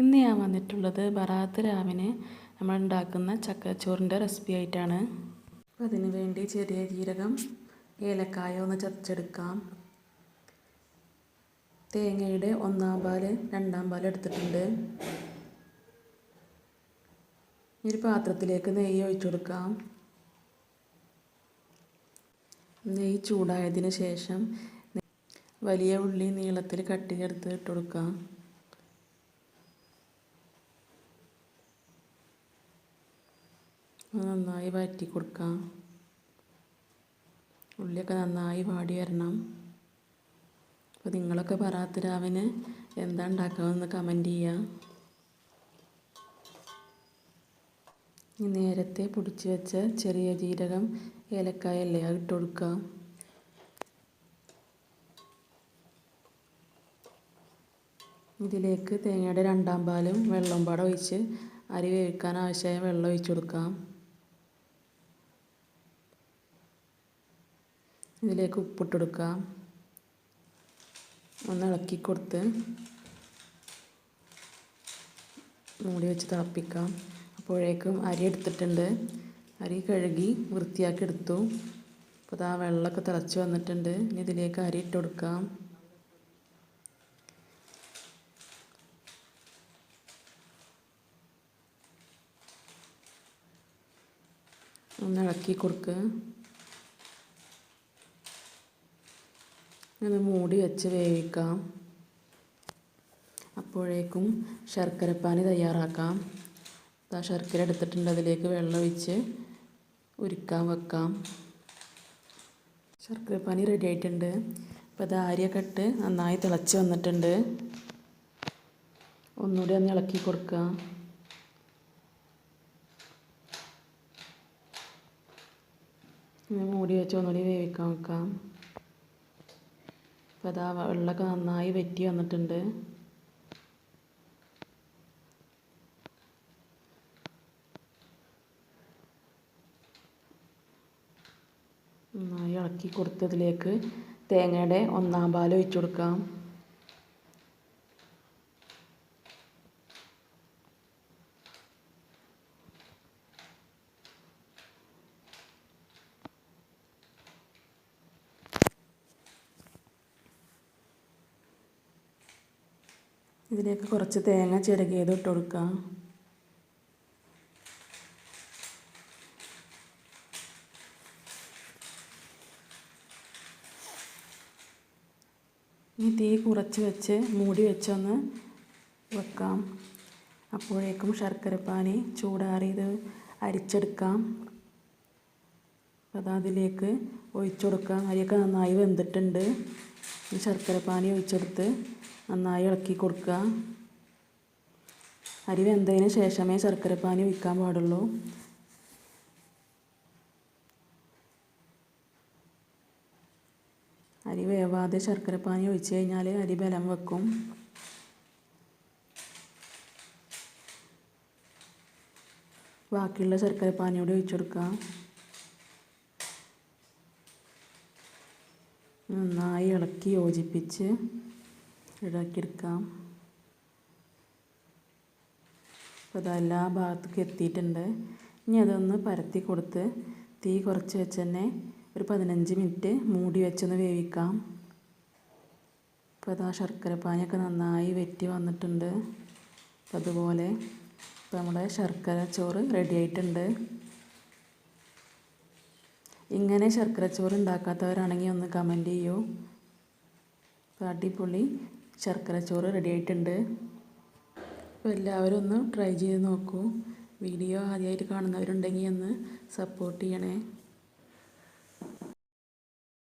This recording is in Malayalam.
ഇന്ന് ഞാൻ വന്നിട്ടുള്ളത് ബറാത്ത് രാവിന് നമ്മൾ ഉണ്ടാക്കുന്ന ചക്കച്ചോറിന്റെ റെസിപ്പി ആയിട്ടാണ്. അപ്പോൾ അതിന് വേണ്ടി ചെറിയ ജീരകം ഏലക്കായ ഒന്ന് ചതച്ചെടുക്കാം. തേങ്ങയുടെ ഒന്നാം പാൽ രണ്ടാം പാൽ എടുത്തിട്ടുണ്ട്. ഒരു പാത്രത്തിലേക്ക് നെയ്യ് ഒഴിച്ചു കൊടുക്കാം. നെയ്യ് ചൂടായതിന് ശേഷം വലിയ ഉള്ളി നീളത്തിൽ കട്ടി ചേർത്ത് ഇട്ട് കൊടുക്കാം. നന്നായി വഴറ്റി കൊടുക്കാം. ഉള്ളിയൊക്കെ നന്നായി വാടി വരണം. അപ്പോൾ നിങ്ങളൊക്കെ പറാത്ത രാവിന് എന്താ ഉണ്ടാക്കാമെന്ന് കമന്റ് ചെയ്യുക നേരത്തെ പൊടിച്ച് വെച്ച ചെറിയ ജീരകം ഏലക്കായ അല്ലേ അത് ഇട്ട് കൊടുക്കാം. ഇതിലേക്ക് തേങ്ങയുടെ രണ്ടാം പാലും വെള്ളം പാടം ഒഴിച്ച് അരി വേവിക്കാൻ ആവശ്യമായ വെള്ളം ഒഴിച്ചു കൊടുക്കാം. ഇതിലേക്ക് ഉപ്പിട്ട് കൊടുക്കാം ഒന്ന് ഇളക്കി കൊടുത്ത് മൂടി വെച്ച് തിളപ്പിക്കാം അപ്പോഴേക്കും അരി എടുത്തിട്ടുണ്ട്. അരി കഴുകി വൃത്തിയാക്കി എടുത്തു അപ്പോൾ ആ വെള്ളമൊക്കെ തിളച്ച് വന്നിട്ടുണ്ട്. ഇനി ഇതിലേക്ക് അരി ഇട്ട് കൊടുക്കാം ഒന്ന് ഇളക്കി കൊടുക്കുക ഇത് മൂടി വെച്ച് വേവിക്കാം. അപ്പോഴേക്കും ശർക്കരപ്പാനി തയ്യാറാക്കാം. ആ ശർക്കര എടുത്തിട്ടുണ്ട്. അതിലേക്ക് വെള്ളം ഒഴിച്ച് ഉരുക്കാൻ വെക്കാം. ശർക്കരപ്പാനി റെഡി ആയിട്ടുണ്ട്. അപ്പോൾ അത് ആരിയൊക്കെ ഇട്ട് നന്നായി തിളച്ച് വന്നിട്ടുണ്ട്. ഒന്നുകൂടി ഒന്ന് ഇളക്കി കൊടുക്കുക. മൂടി വെച്ച് ഒന്നുകൂടി വേവിക്കാൻ വെക്കാം. അപ്പോൾ അതാ വെള്ളമൊക്കെ നന്നായി വറ്റി വന്നിട്ടുണ്ട്. നന്നായി ഇളക്കി കൊടുത്തതിലേക്ക് തേങ്ങയുടെ ഒന്നാം പാൽ ഒഴിച്ചു കൊടുക്കാം. ഇതിലേക്ക് കുറച്ച് തേങ്ങ ചിരകിയത് ഇട്ട് കൊടുക്കാം. ഈ തീ കുറച്ച് വെച്ച് മൂടി വെച്ചൊന്ന് വെക്കാം. അപ്പോഴേക്കും ശർക്കരപ്പാനി ചൂടാറിയത് അരിച്ചെടുക്കാം. അത് അതിലേക്ക് ഒഴിച്ചു കൊടുക്കാം. അരിയൊക്കെ നന്നായി വെന്തിട്ടുണ്ട്. ശർക്കരപ്പാനി ഒഴിച്ചെടുത്ത് നന്നായി ഇളക്കി കൊടുക്കുക. അരി വെന്തതിന് ശേഷമേ ശർക്കരപ്പാനി ഒഴിക്കാൻ പാടുള്ളൂ. അരി വേവാതെ ശർക്കരപ്പാനി ഒഴിച്ച് കഴിഞ്ഞാൽ അരി ബലം വെക്കും. ബാക്കിയുള്ള ശർക്കരപ്പാനി കൂടി ഒഴിച്ചു കൊടുക്കുക. നന്നായി ഇളക്കി യോജിപ്പിച്ച് ഇതാക്കിയെടുക്കാം അപ്പോൾ അത് എല്ലാ ഭാഗത്തേക്കും എത്തിയിട്ടുണ്ട്. ഇനി അതൊന്ന് പരത്തി കൊടുത്ത് തീ കുറച്ച് വെച്ച് തന്നെ ഒരു പതിനഞ്ച് മിനിറ്റ് മൂടി വെച്ചൊന്ന് വേവിക്കാം. അപ്പോൾ അത് ആ ശർക്കരപ്പാനിയൊക്കെ നന്നായി വെറ്റി വന്നിട്ടുണ്ട്. അപ്പോൾ അതുപോലെ ഇപ്പോൾ നമ്മുടെ ശർക്കര ചോറ് റെഡി ആയിട്ടുണ്ട്. ഇങ്ങനെ ശർക്കര ചോറ് ഉണ്ടാക്കാത്തവരാണെങ്കിൽ ഒന്ന് കമന്റ് ചെയ്യൂ. അടിപൊളി ശർക്കര ചോറ് റെഡി ആയിട്ടുണ്ട്. എല്ലാവരും ഒന്ന് ട്രൈ ചെയ്ത് നോക്കൂ. വീഡിയോ ആദ്യമായിട്ട് കാണുന്നവരുണ്ടെങ്കിൽ ഒന്ന് സപ്പോർട്ട് ചെയ്യണേ.